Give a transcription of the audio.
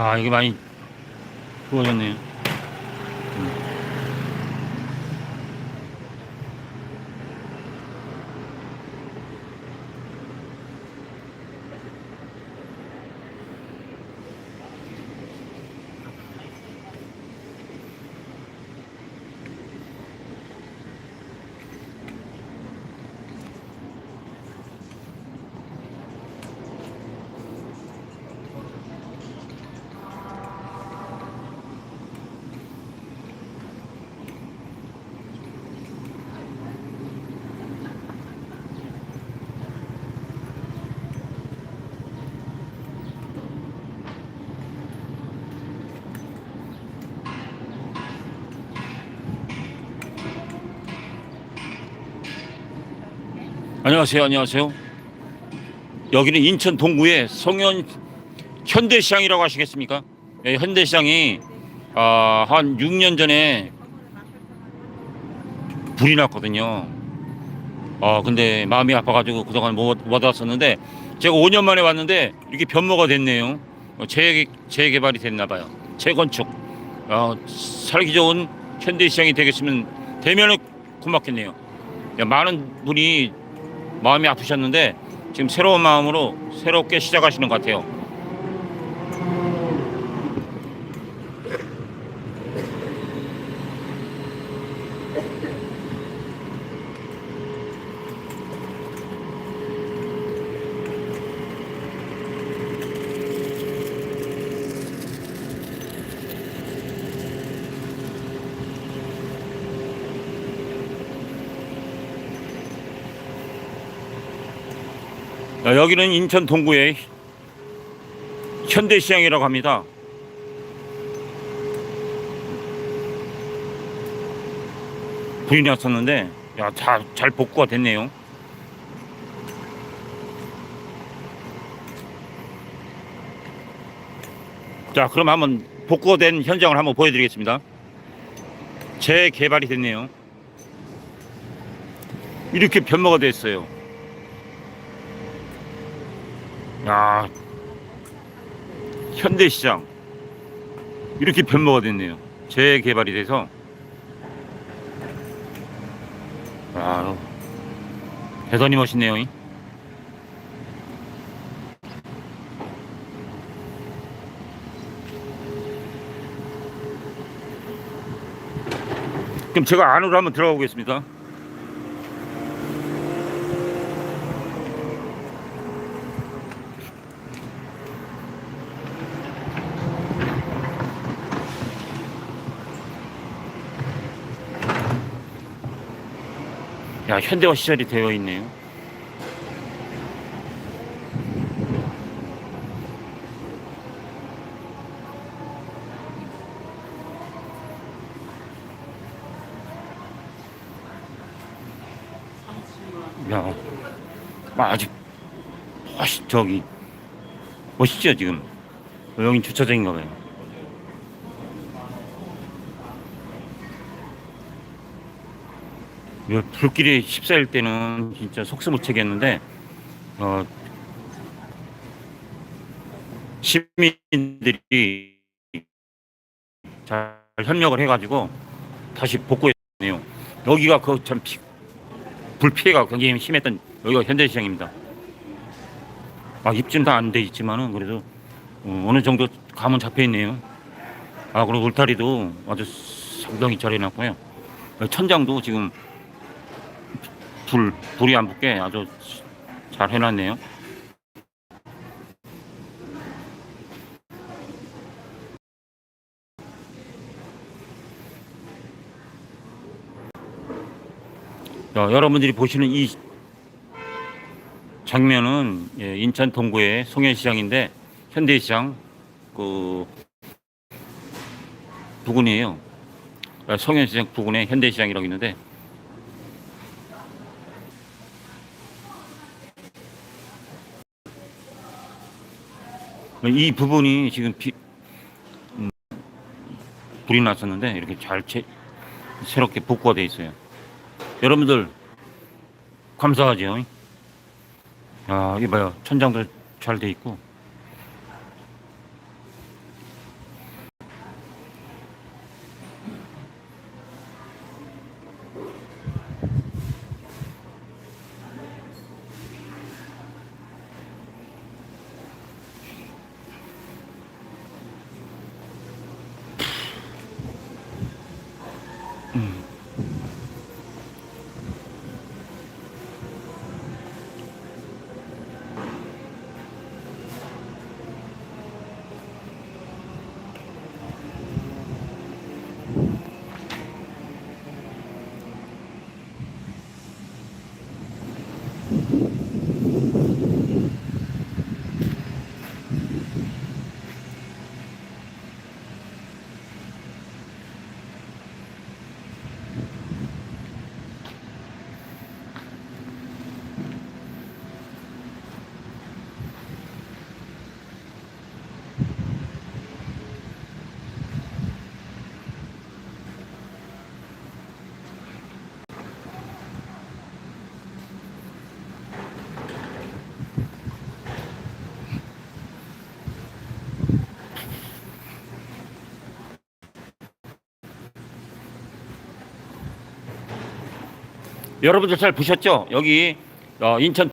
야, 이게 많이 부어졌네요. 안녕하세요. 안녕하세요. 여기는 인천 동구의 성현 현대시장이라고 하시겠습니까? 예, 현대시장이 아, 한 6년 전에 불이 났거든요. 아, 근데 마음이 아파가지고 그동안 못, 못 왔었는데 제가 5년 만에 왔는데 이렇게 변모가 됐네요. 어, 재, 재개발이 됐나 봐요. 재건축. 어, 살기 좋은 현대시장이 되겠으면 되면은 고맙겠네요. 야, 많은 분이 마음이 아프셨는데 지금 새로운 마음으로 새롭게 시작하시는 것 같아요. 여기는 인천 동구의 현대시장이라고 합니다. 불이 났었는데 야, 다잘 복구가 됐네요. 자, 그럼 한번 복구가 된 현장을 한번 보여드리겠습니다. 재개발이 됐네요. 이렇게 변모가 됐어요. 야 현대시장 이렇게 변모가 됐네요. 재개발이 돼서 아 대단히 멋있네요. 이. 그럼 제가 안으로 한번 들어가 보겠습니다. 야 현대화 시설이 되어 있네요. 야, 아, 아직 멋있 저기 멋있죠 지금 여기 주차장인가 봐요. 이거 불길이 휩싸일 때는 진짜 속수무책이었는데 어, 시민들이 잘 협력을 해가지고 다시 복구했네요. 여기가 그참 불피해가 굉장히 심했던 여기가 현대시장입니다. 아 입지는 다 안 돼 있지만은 그래도 어, 어느 정도 감은 잡혀 있네요. 아 그리고 울타리도 아주 상당히 잘 해놨고요. 천장도 지금 불, 불이 안 붙게 아주 잘 해놨네요. 자, 여러분들이 보시는 이 장면은 예, 인천 동구의 송현시장인데 현대시장 그 부근이에요. 아, 송현시장 부근에 현대시장이라고 있는데 이 부분이 지금 비, 음, 불이 났었는데 이렇게 잘 채, 새롭게 복구가 돼 있어요. 여러분들 감사하죠. 야, 이봐요. 천장도 잘 돼 있고. Mm. 여러분들 잘 보셨죠? 여기 어, 인천